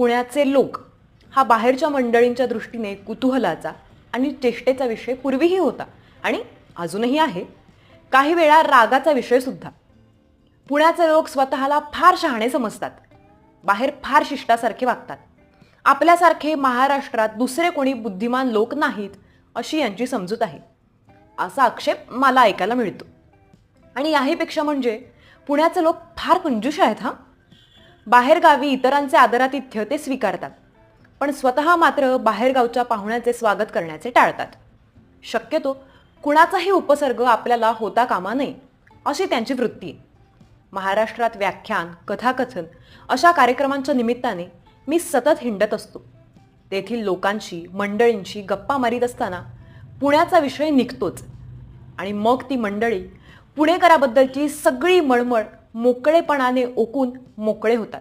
पुण्याचे लोक हा बाहेरच्या मंडळींच्या दृष्टीने कुतूहलाचा आणि चेष्टेचा विषय पूर्वीही होता आणि अजूनही आहे. काही वेळा रागाचा विषयसुद्धा पुण्याचे लोक स्वतःला फार शहाणे समजतात. बाहेर फार शिष्टासारखे वागतात. आपल्यासारखे महाराष्ट्रात दुसरे कोणी बुद्धिमान लोक नाहीत अशी यांची समजूत आहे. असा आक्षेप मला ऐकायला मिळतो. आणि याहीपेक्षा म्हणजे पुण्याचे लोक फार कंजूष आहेत हां? बाहेरगावी इतरांचे आदरातिथ्य ते स्वीकारतात. पण स्वतः मात्र बाहेरगावच्या पाहुण्याचे स्वागत करण्याचे टाळतात. शक्यतो कुणाचाही उपसर्ग आपल्याला होता कामा नये अशी त्यांची वृत्ती. आहे महाराष्ट्रात व्याख्यान कथाकथन अशा कार्यक्रमांच्या निमित्ताने मी सतत हिंडत असतो. तेथील लोकांशी मंडळींशी गप्पा मारीत असताना पुण्याचा विषय निघतोच आणि मग ती मंडळी पुणेकराबद्दलची सगळी मळमळ मोकळेपणाने ओकून मोकळे होतात.